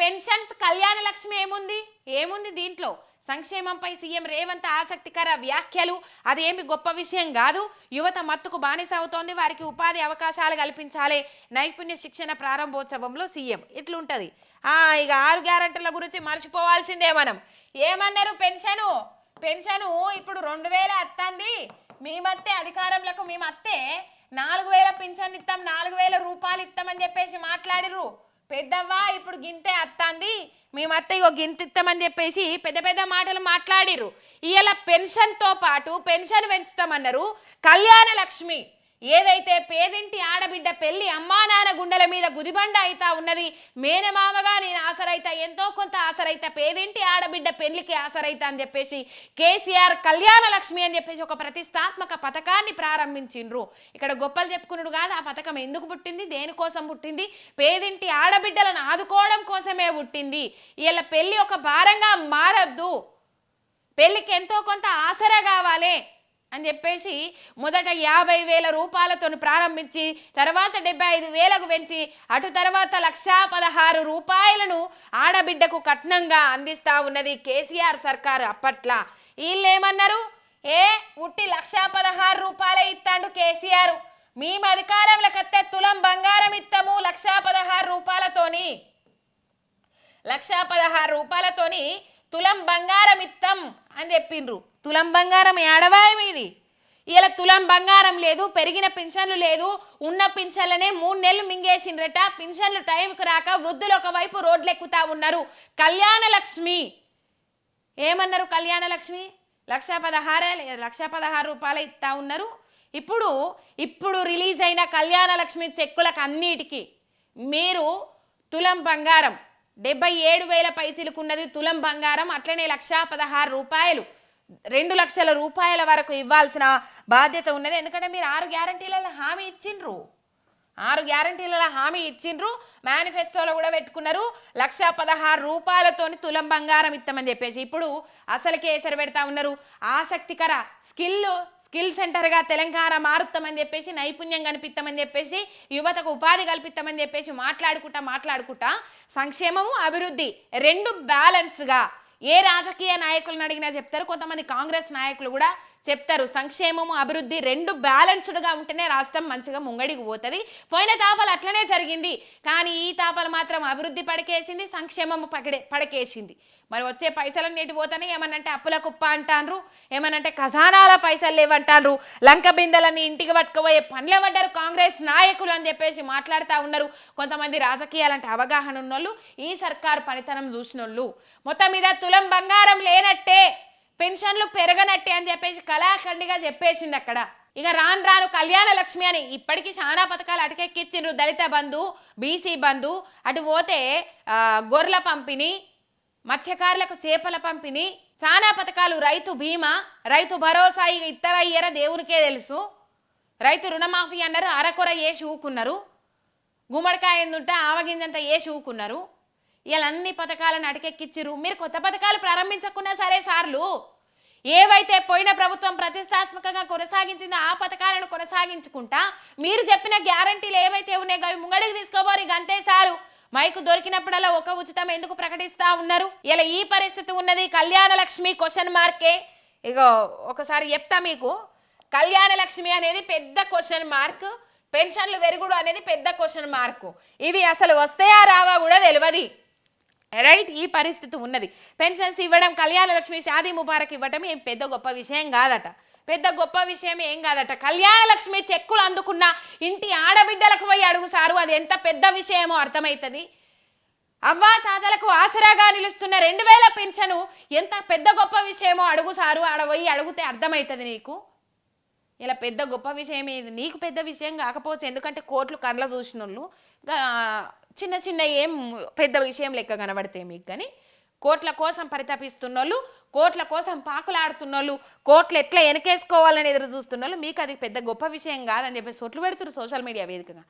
Pensions Kalyana Lakshmi ఏముంది? ఏముంది దీంట్లో? సంక్షేమంపై సీఎం రేవంత్ ఆసక్తికర వ్యాఖ్యలు. అదేమి గొప్ప విషయం కాదు. యువత మత్తుకు బానిస అవుతోంది వారికి ఉపాధి అవకాశాలు కల్పించాలి. నైపుణ్య శిక్షణ ప్రారంభోత్సవంలో సీఎం. ఇట్లుంటది. ఆ ఇక ఆరు గ్యారంటీల గురించి మర్చిపోవాల్సిందే మనం. ఏమన్నారు పెన్షను? పెన్షను ఇప్పుడు రెండు వేల అత్తంది. మేమత్తే అధికారంలోకి మేమత్తే నాలుగు వేల పింఛన్ ఇస్తాం నాలుగు వేల రూపాయలు ఇస్తామని చెప్పేసి మాట్లాడిర్రు. పెద్దవ్వా ఇప్పుడు గింతే అత్తంది. మేము అత్త ఇగో గింత ఇస్తామని చెప్పేసి పెద్ద పెద్ద మాటలు మాట్లాడిర్రు. ఇవాళ పెన్షన్తో పాటు పెన్షన్ పెంచుతామన్నారు. కళ్యాణ లక్ష్మి ఏదైతే పేదింటి ఆడబిడ్డ పెళ్ళి అమ్మా నాన్న గుండెల మీద గుదిబండ అయితా ఉన్నది మేనమామగా నేను ఆసరైతా ఎంతో కొంత ఆసరైతా పేదింటి ఆడబిడ్డ పెళ్ళికి ఆసరైతా అని చెప్పేసి కేసీఆర్ కళ్యాణ లక్ష్మి అని చెప్పేసి ఒక ప్రతిష్టాత్మక పథకాన్ని ప్రారంభించిండ్రు. ఇక్కడ గొప్పలు చెప్పుకున్నాడు కాదు ఆ పథకం ఎందుకు పుట్టింది దేనికోసం పుట్టింది పేదింటి ఆడబిడ్డలను ఆదుకోవడం కోసమే పుట్టింది. ఇలా పెళ్ళి ఒక భారంగా మారద్దు. పెళ్ళికి ఎంతో కొంత ఆసరా కావాలి. అని చెప్పేసి మొదట యాభై వేల రూపాయలతో ప్రారంభించి తర్వాత డెబ్బై ఐదు వేలకు పెంచి అటు తర్వాత లక్షా పదహారు రూపాయలను ఆడబిడ్డకు కట్నంగా అందిస్తా ఉన్నది కేసీఆర్ సర్కారు అప్పట్లా. వీళ్ళేమన్నారు ఏ ఉట్టి లక్షా పదహారు రూపాయలే ఇస్తాడు కేసీఆర్. మేము అధికారంలోకి వస్తే తులం బంగారం ఇస్తాము లక్షా పదహారు రూపాయలతోని. లక్షా పదహారు రూపాయలతోని తులం బంగారం ఇత్తం అని చెప్పిండ్రు. తులం బంగారం ఏడవాయం మీది ఇలా తులం బంగారం లేదు పెరిగిన పింఛన్లు లేదు ఉన్న పింఛన్లనే మూడు నెలలు మింగేసిండ్రట. పింఛన్లు టైంకి రాక వృద్ధులు ఒకవైపు రోడ్లు ఎక్కుతా ఉన్నారు. కళ్యాణ లక్ష్మి. ఏమన్నారు కళ్యాణ లక్ష్మి? లక్ష పదహారే లక్ష పదహారు రూపాయలు ఇస్తా ఉన్నారు. ఇప్పుడు ఇప్పుడు రిలీజ్ అయిన కళ్యాణ లక్ష్మి చెక్కులకు అన్నిటికీ మీరు తులం బంగారం డెబ్బై ఏడు వేల పైచిలుకున్నది తులం బంగారం అట్లనే లక్ష పదహారు రూపాయలు. రెండు లక్షల రూపాయల వరకు ఇవ్వాల్సిన బాధ్యత ఉన్నది. ఎందుకంటే మీరు ఆరు గ్యారంటీలలో హామీ ఇచ్చిండ్రు. ఆరు గ్యారంటీలలో హామీ ఇచ్చిండ్రు. మేనిఫెస్టోలో కూడా పెట్టుకున్నారు. లక్ష పదహారు రూపాయలతోని తులం బంగారం ఇస్తామని చెప్పేసి. ఇప్పుడు అసలు కేసరి పెడతా ఉన్నారు. ఆసక్తికర స్కిల్ స్కిల్ సెంటర్గా తెలంగాణ మారుతామని చెప్పేసి నైపుణ్యం కనిపిస్తామని చెప్పేసి యువతకు ఉపాధి కల్పిస్తామని చెప్పేసి మాట్లాడుకుంటా మాట్లాడుకుంటా సంక్షేమము అభివృద్ధి రెండు బ్యాలెన్స్గా ఏ రాజకీయ నాయకులను అడిగినా చెప్తారు. కొంతమంది కాంగ్రెస్ నాయకులు కూడా చెప్తారు. సంక్షేమము అభివృద్ధి రెండు బ్యాలెన్స్డ్గా ఉంటేనే రాష్ట్రం మంచిగా ముంగడికి పోతుంది. పోయిన తాపలు అట్లనే జరిగింది. కానీ ఈ తాపలు మాత్రం అభివృద్ధి పడకేసింది సంక్షేమము పకడే పడకేసింది. మరి వచ్చే పైసలన్నీ నేటి పోతానే ఏమనంటే అప్పుల కుప్ప అంటాన్రు. ఏమనంటే ఖజానాల పైసలు లేవంటారు లంక బిందెలని ఇంటికి పట్టుకుపోయే పనులు పడ్డారు కాంగ్రెస్ నాయకులు అని చెప్పేసి మాట్లాడుతూ ఉన్నారు. కొంతమంది రాజకీయాలంటే అవగాహన ఉన్నోళ్ళు ఈ సర్కారు పనితనం చూసినోళ్ళు. మొత్తం మీద తులం బంగారం లేనట్టే. పెన్షన్లు పెరగనట్టే అని చెప్పేసి కళాఖండిగా చెప్పేసిండు అక్కడ. ఇక రాను రాను కళ్యాణ లక్ష్మి అని ఇప్పటికీ చాలా పథకాలు అటకెక్కిచ్చిండ్రు దళిత బంధు బీసీ బంధు. అటు పోతే గొర్రెల పంపిణీ మత్స్యకారులకు చేపల పంపిణీ చాలా పథకాలు. రైతు బీమా రైతు భరోసా ఇక ఇతర ఇయ్యర దేవునికే తెలుసు. రైతు రుణమాఫీ అన్నారు అరకొర వేసి ఊకున్నారు గుమ్మడికాయ ఎందుంటే ఆవగింజంతా వేసి ఊకున్నారు ఇలా అన్ని పథకాలను అటకెక్కిచ్చిర్రు. మీరు కొత్త పథకాలు ప్రారంభించకున్నా సరే సార్లు ఏవైతే పోయిన ప్రభుత్వం ప్రతిష్టాత్మకంగా కొనసాగించిందో ఆ పథకాలను కొనసాగించుకుంటా మీరు చెప్పిన గ్యారంటీలు ఏవైతే ఉన్నాయో అవి ముంగడికి తీసుకోబోరు. ఇక అంతే సారు మైకు దొరికినప్పుడల్లా ఒక ఉచితం ఎందుకు ప్రకటిస్తా ఉన్నారు? ఇలా ఈ పరిస్థితి ఉన్నది. కళ్యాణ లక్ష్మి క్వశ్చన్ మార్కే ఇగో ఒకసారి చెప్తా మీకు. కళ్యాణ లక్ష్మి అనేది పెద్ద క్వశ్చన్ మార్క్ పెన్షన్లు వెరుగుడు అనేది పెద్ద క్వశ్చన్ మార్కు ఇవి అసలు వస్తాయా రావా కూడా తెలియదు రైట్ ఈ పరిస్థితి ఉన్నది. పెన్షన్స్ ఇవ్వడం కళ్యాణ లక్ష్మి షాదీ ముబారక్ ఇవ్వడం ఏం పెద్ద గొప్ప విషయం కాదట. పెద్ద గొప్ప విషయం ఏం కాదట. కళ్యాణ లక్ష్మి చెక్కులు అందుకున్న ఇంటి ఆడబిడ్డలకు పోయి అడుగు సారు. అది ఎంత పెద్ద విషయమో అర్థమవుతుంది అవ్వా తాతలకు ఆసరాగా నిలుస్తున్న రెండు వేల పెన్షను ఎంత పెద్ద గొప్ప విషయమో అడుగు సారు ఆడ పోయి అడిగితే అర్థమవుతుంది నీకు? ఇలా పెద్ద గొప్ప విషయం ఏది? నీకు పెద్ద విషయం కాకపోవచ్చు. ఎందుకంటే కోట్లు కళ్ళ చూసిన వాళ్ళు చిన్న చిన్న ఏం పెద్ద విషయం లెక్క కనబడతాయి మీకు కానీ కోట్ల కోసం పరితపిస్తున్న వాళ్ళు కోట్ల కోసం పాకులాడుతున్న వాళ్ళు కోట్లు ఎట్లా వెనకేసుకోవాలని ఎదురు చూస్తున్న వాళ్ళు మీకు అది పెద్ద గొప్ప విషయం కాదని చెప్పి సొట్లు పెడుతున్నారు సోషల్ మీడియా వేదికగా.